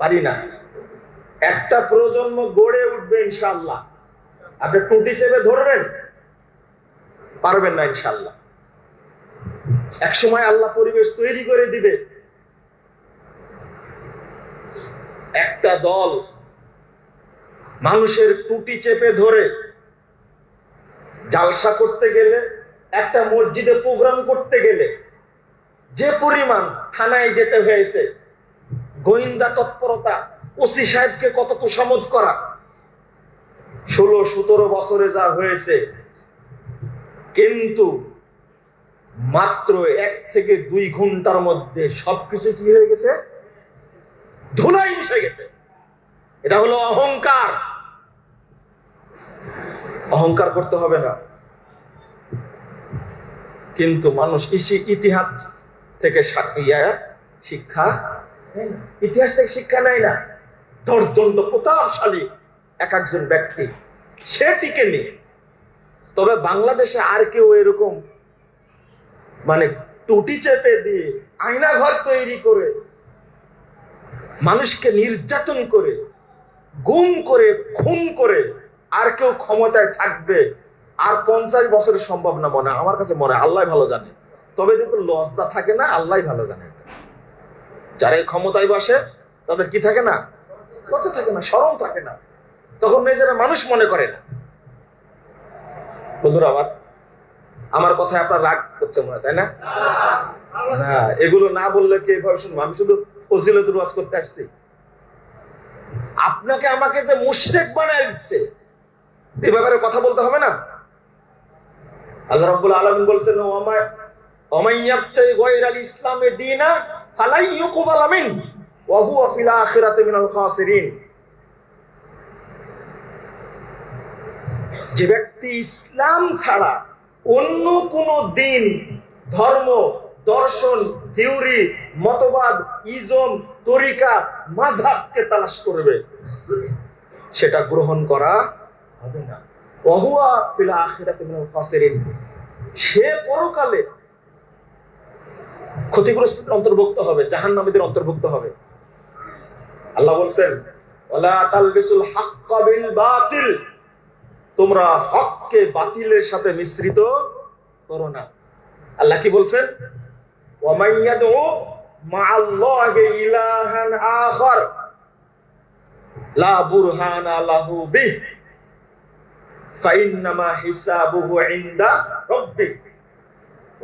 পারি না। একটা প্রজন্ম গড়ে উঠবে ইনশাল্লাহ আপনি টুটি চেপে ধরবেন? পারবেন না ইনশাল্লাহ এক সময় আল্লাহ পরিবেশ তৈরি করে দিবে। একটা দল মানুষের টুটি চেপে ধরে জালসা করতে গেলে, একটা মসজিদে প্রোগ্রাম করতে গেলে, যে পরিমাণ থানায় যেতে হয়েছে গোয়েন্দা তৎপরতা, ওসি সাহেবকে কত তোষামত করা? ষোলো, সতেরো বছরে যা হয়েছে, কিন্তু মাত্র এক থেকে দুই ঘণ্টার মধ্যে সবকিছু কি হয়ে গেছে? ধুলাই মিশে গেছে। এটা হলো অহংকার। অহংকার করতে হবে না। কিন্তু মানুষ ইতিহাস থেকে শিক্ষা। ইতিহাস থেকে শিক্ষা নেয় না। দর্দণ্ড প্রতাপশালী এক একজন ব্যক্তি, সে টিকে নেই তবে বাংলাদেশে আর কেউ এরকম মানে টুটি চেপে দিয়ে আয়না ঘর তৈরি করে, মানুষকে নির্যাতন করে, গুম করে, খুন করে আর কেউ ক্ষমতায় থাকবে, আর পঞ্চাশ বছরের সম্ভব না মনে। আমার কাছে মনে আল্লাহ ভালো জানে। তবে কিন্তু লজ্জা থাকে না, আল্লাহ ভালো জানে। যারা এই ক্ষমতায় বসে, তাদের কি থাকে না? লজ্জা থাকে না সরম থাকে না। তখন নিজেরা মানুষ মনে করে না। বন্ধুরা, আমার আমার কথায় আপনার রাগ করছে মনে তাই না? না, এগুলো না বললে কি এভাবে শুনব? আমি শুধু ফজিলতুর ওয়াজ করতে আসছি। আপনাকে আমাকে যে মুশরিক বানায় দিচ্ছে এই ব্যাপারে কথা বলতে হবে না? আল্লাহ রাব্বুল আলামিন বলছেন ওমায় ওমাইয়াবতাই গায়রাল ইসলামে দীনা যে ব্যক্তি ইসলাম ছাড়া অন্য কোন দিন, ধর্ম, দর্শন, থিওরি, মতবাদ, ইজম, তরিকা, মাযহাবকে তালাশ করবে। সেটা গ্রহণ করা হবে না। ওহুয়া ফিল সে পরকালে ক্ষতিগ্রস্ত অন্তর্ভুক্ত হবে, জাহান্নামীদের অন্তর্ভুক্ত হবে। আল্লাহ বলছেন বাতিল। তোমরা হককে বাতিলের সাথে মিশ্রিত করো না। আল্লাহ কি বলছেন? লা বুরহানা লাহু বিহ।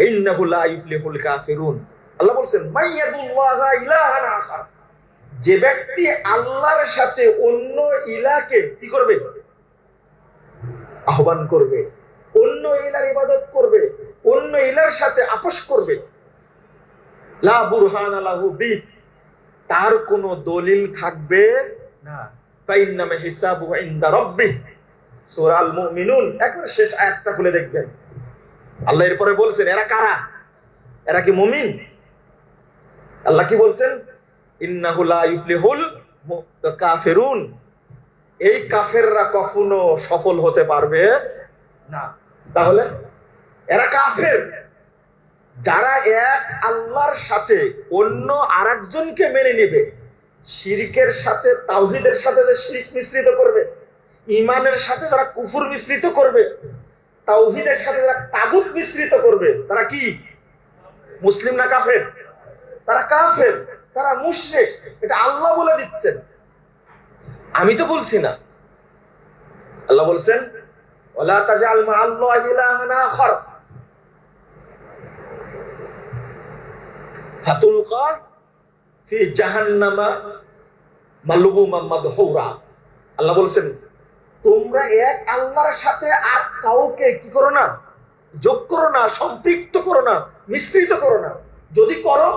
ইন্নাহু লা ইফলিহুল কাফিরুন। আল্লাহ বলছেন যে ব্যক্তি আল্লাহর সাথে অন্য ইলাকে কি করবে? আহ্বান করবে, অন্য ইলার ইবাদত করবে, অন্য ইলার সাথে আপোষ করবে। লা বুরহান তার কোনো দলিল থাকবে না। ফাইন্নামা হিসাবু ইনদা রাব্বি সূরা আল মুমিনুন, একবার শেষ আয়াতটা খুলে দেখবেন। আল্লাহ এরপরে বলছেন, এরা কারা? এরা কি মুমিন? আল্লাহ কি বলছেন? ইন্নাহু লা ইফলিহুল মু- কাফিরুন এই কাফেররা কখনো সফল হতে পারবে না। তাহলে এরা কাফের। যারা এক আল্লাহর সাথে অন্য আরেকজনকে মেনে নেবে, শিরিকের সাথে, তাওহীদের সাথে যে শিরিক মিশ্রিত করবে ইমানের সাথে যারা কুফুর মিশ্রিত করবে, তাওহীদের সাথে যারা তাগুত মিশ্রিত করবে, তারা কি? মুসলিম না কাফের? তারা কাফের, তারা মুশরিক, এটা আল্লাহ বলে দিচ্ছেন। আমি তো বলছি না। আল্লাহ বলছেন, ওয়ালা তাজআল মা আল্লাহি ইলাহান আল্লাহ বলছেন, তোমরা এক আল্লাহর সাথে আর কাউকে কি করো না? যোগ করো না, সম্পৃক্ত করো না, মিশ্রিত করো না। যদি করো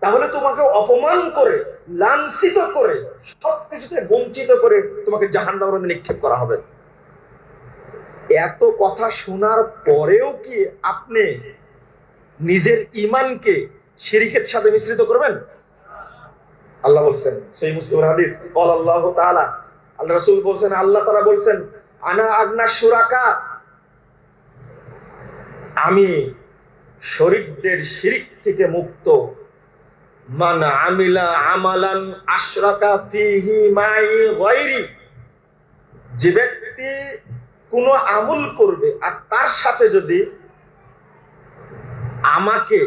তাহলে তোমাকে অপমান করে, লাঞ্ছিত করে, সবকিছুতে বঞ্চিত করে তোমাকে জাহান্নামের মধ্যে নিক্ষেপ করা হবে। এত কথা শোনার পরেও কি আপনি নিজের ইমানকে শিরিকের সাথে মিশ্রিত করবেন? আল্লাহ বলছেন, সেই মুসলিম হাদিস বল আল্লাহ তাআলা। আল্লাহ রাসূল বলছেন, আল্লাহ তাআলা বলছেন, আনা আগনা সুরাকা আমি শরীকদের শিরিক থেকে মুক্ত মান আমিলা আমালান আশরাকা ফিহি মাই গায়রি। যে ব্যক্তি কোনো আমল করবে আর তার সাথে যদি আমাকে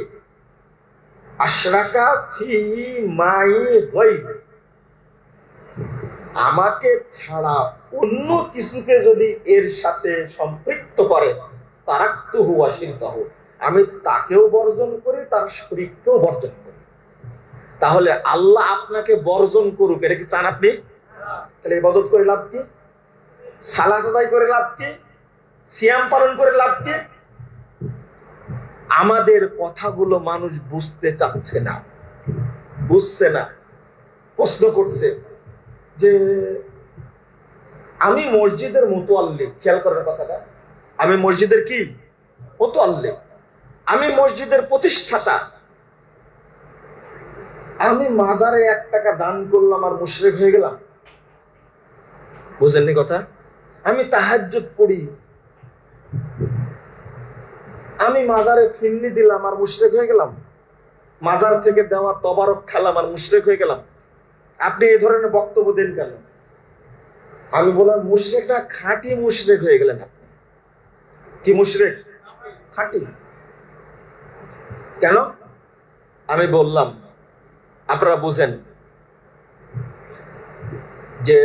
আশরাকা ফিহি মাই গায়রি, আমাকে ছাড়া অন্য কিছুকে যদি এর সাথে সম্পৃক্ত করে তারাক্ত হুয়া সিন্তাহ আমি তাকেও বর্জন করি, তার শরীরকেও বর্জন করি। তাহলে আল্লাহ আপনাকে বর্জন করুক। এটা কি চান আপনি? তাহলে ইবাদত করে লাভ কি? সালাত আদায় করে লাভ কি? সিয়াম পালন করে লাভ কি? আমাদের কথাগুলো মানুষ বুঝতে চাচ্ছে না। বুঝছে না। প্রশ্ন করছে যে, আমি মসজিদের মোতোয়াল্লি খেয়াল করার কথাটা। আমি মসজিদের কি? মোতোয়াল্লি আমি মসজিদের প্রতিষ্ঠাতা। আমি মাজারে এক টাকা দান করলাম আর মুশরেক হয়ে গেলাম। বুঝেননি কথা? আমি তাহাজ্জুদ পড়ি। আমি মাজারে ফিন্নি দিলাম আর মুশরেক হয়ে গেলাম। মাজার থেকে দেওয়া তবারক খেলাম আর মুশরেক হয়ে গেলাম। আপনি এই ধরনের বক্তব্য দেন কেন? আমি বললাম মুশরেকটা খাঁটি মুশরেক হয়ে গেলেন আপনি। কি মুশরেক? খাঁটি। কেন? আমি বললাম আপনারা বুঝেন যে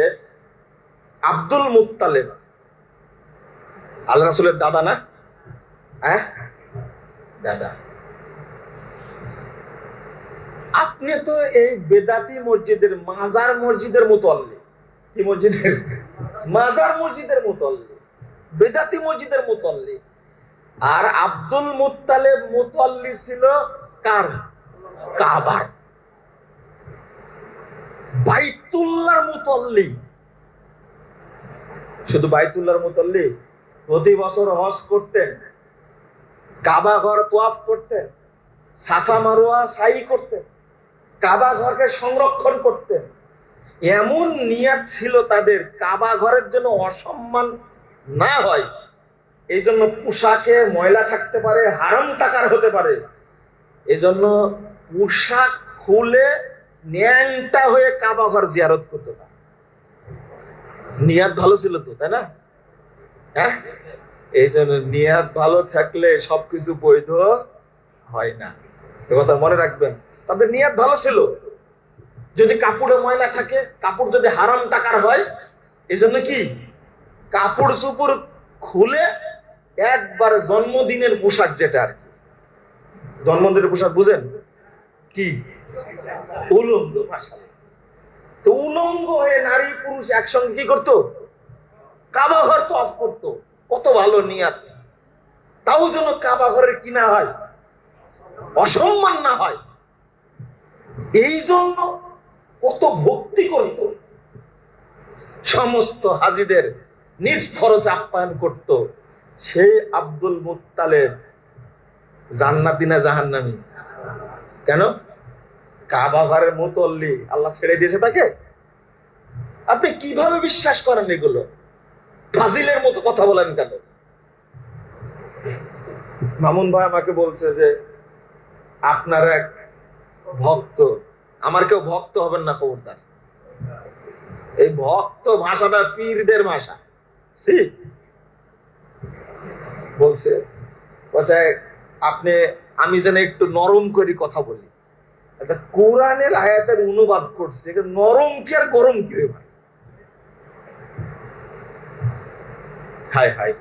আব্দুল মুত্তালেব আল্লাহ রাসুলের দাদা না? হ্যাঁ? দাদা। আপনি তো এই বেদাতি মসজিদের, মাজার মসজিদের মতো আল্লি কি মসজিদের? মাজার মসজিদের মতো আল্লি বেদাতি মসজিদের মতো আল্লি আর আব্দুল মুত্তালেব মুতাল্লি ছিল কার? কাবার। বাইতুল্লাহর মুতল্লি। শুধু বাইতুল্লার মুতল্লি, প্রতি বছর হজ করতেন, কাবা ঘর তোয়াফ করতেন, সাফা মারোয়া সাই করতেন, কাবা ঘরকে সংরক্ষণ করতেন। এমন নিয়াত ছিল তাদের, কাবা ঘরের জন্য অসম্মান না হয়। এই জন্য পোশাকে ময়লা থাকতে পারে, হারাম টাকার হতে পারে। এই জন্য পোশাক খুলে ন্যাংটা হয়ে কাবা ঘর জিয়ারত করতে না। নিয়াত ভালো ছিল তো, তাই না? হ্যাঁ? এই জন্য নিয়াত ভালো থাকলে সবকিছু বৈধ হয় না। কথা মনে রাখবেন। তাদের নিয়াত ভালো ছিল। যদি কাপড়ে ময়লা থাকে, কাপড় যদি হারাম টাকার হয়, এই জন্য কি? কাপড় চুপড় খুলে একবার জন্মদিনের পোশাক যেটা আর কি। জন্মদিনের পোশাক বুঝেন? কি? উলঙ্গ তো উলঙ্গ হয়ে নারী পুরুষ একসঙ্গে কি করতো? কাবা ঘর তো অফ করতো। কত ভালো নিয়াত। তাও যেন কাবা ঘরের কিনা হয়? অসম্মান না হয়। এই জন্য কত ভক্তি করত। সমস্ত হাজিদের নিজ খরচে আপ্যায়ন করত। সেই আব্দুল মুত্তালেব জান্নাতি না জাহান্নামি? কেন? কাবা ঘরের মুতল্লি, আল্লাহ ছেড়ে দিয়েছে তাকে? আপনি কীভাবে বিশ্বাস করেন এগুলো? ফাজিলের মতো কথা বলেন কেন? মামুন ভাই আমাকে বলছে যে, আপনার এক ভক্ত, আমার কেউ ভক্ত হবেন না, খবরদার। এই ভক্ত ভাষাটা পীরদের ভাষা। বলছে বলছে, আপনি, আমি যেন একটু নরম করে কথা বলি। আচ্ছা কোরআনের আয়াতের অনুবাদ করছে নরম কি আর গরম কি রে ভাই?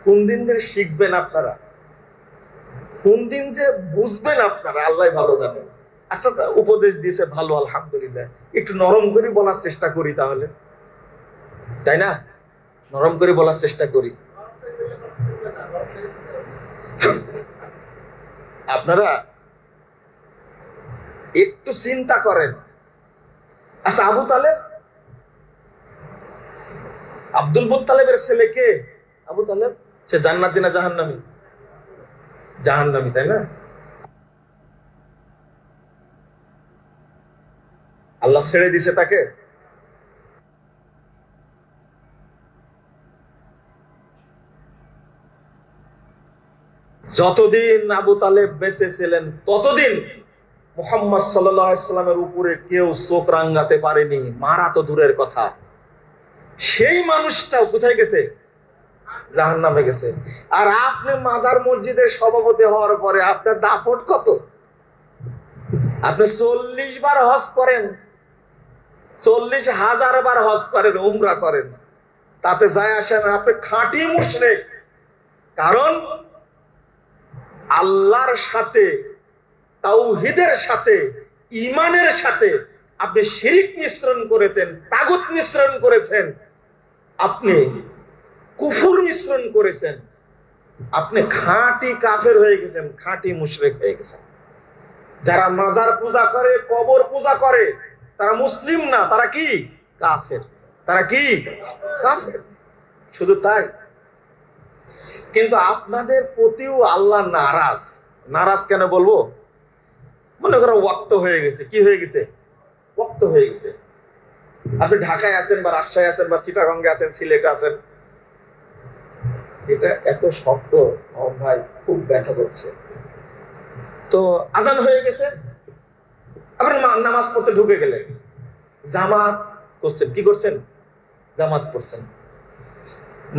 কোন দিন যে শিখবেন আপনারা? কোন দিন যে বুঝবেন আপনারা, আল্লাহ ভালো জানেন আচ্ছা উপদেশ দিয়েছে ভালো, আলহামদুলিল্লাহ। একটু নরম করে বলার চেষ্টা করি তাহলে। তাই না? নরম করে বলার চেষ্টা করি। আপনারা একটু চিন্তা করেন। আচ্ছা আবু তালেব? আব্দুল মুতালেবের ছেলে কে? আবু তালেব? সে জান্নাতি না জাহান্নামী? জাহান্নামী, তাই না? আল্লাহ ছেড়ে দিছে তাকে? যতদিন আবু তালেব বেঁচে ছিলেন, ততদিন মোহাম্মদ সাল্লামের উপরে কেউ চোখ রাঙ্গাতে পারেনি। মারা তো দূরের কথা। সেই মানুষটাও কোথায় গেছে? জাহান নামে গেছে। আর আপনি মাজার মসজিদের সভাপতি হওয়ার পরে আপনার দাপট কত? আপনি চল্লিশ বার হজ করেন। চল্লিশ হাজার বার হজ করেন, উমরা করেন। তাতে যায় আসেন আপনি খাঁটি মুশরেক। কারণ আল্লাহর সাথে তাওহিদের সাথে ইমানের সাথে আপনি শিরিক মিশ্রণ করেছেন, তাগুত মিশ্রণ করেছেন, আপনি কুফুর মিশ্রণ করেছেন, আপনি খাঁটি কাফের হয়ে গেছেন, খাঁটি মুশরেক হয়ে গেছেন। যারা মাজার পূজা করে, কবর পূজা করে, তারা মুসলিম না, তারা কি? কাফের। তারা কি? কাফের। শুধু তাই। কিন্তু আপনাদের প্রতিও আল্লাহ নারাজ। নারাজ কেন বলব? মনে করো ওয়াক্ত হয়ে গেছে। কি হয়ে গেছে? ওয়াক্ত হয়ে গেছে। আপনি ঢাকায় আছেন বা রাজশাহী আছেন বা চিটাগঙ্গে আছেন, সিলেটে আছেন, এটা এত শক্ত ভাই, খুব ব্যথা করছে। তো আজান হয়ে গেছে। আপনি নামাজ পড়তে ঢুকে গেলেন। জামাত করছেন। কি করছেন? জামাত পড়ছেন।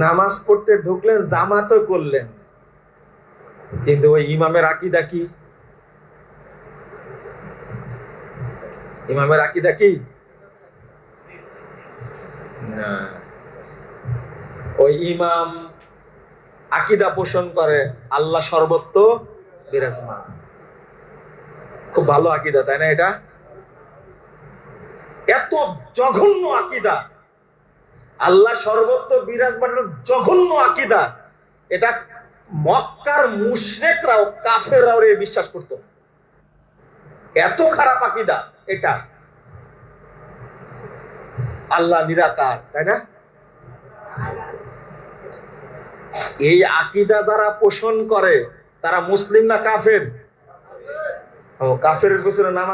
নামাজ পড়তে ঢুকলেন, জামাতও করলেন। কিন্তু ওই ইমামের আকিদা কি? ইমামের আকিদা কি? না। ওই ইমাম আকিদা পোষণ করে, আল্লাহ সর্বত্র বিরাজমান। খুব ভালো আকিদা, তাই না এটা? এত জঘন্য আকিদা। আল্লাহ সর্বত্র বিরাজমান জঘন্য আকিদা। এটা মক্কার মুশরেকরাও, কাফেররাও বিশ্বাস করত। এত খারাপ আকিদা। এটা। আল্লাহ নিরাকার, তাই না? এই আকিদা যারা পোষণ করে, তারা মুসলিম না কাফের? ও কাফের পিছনে নামাজ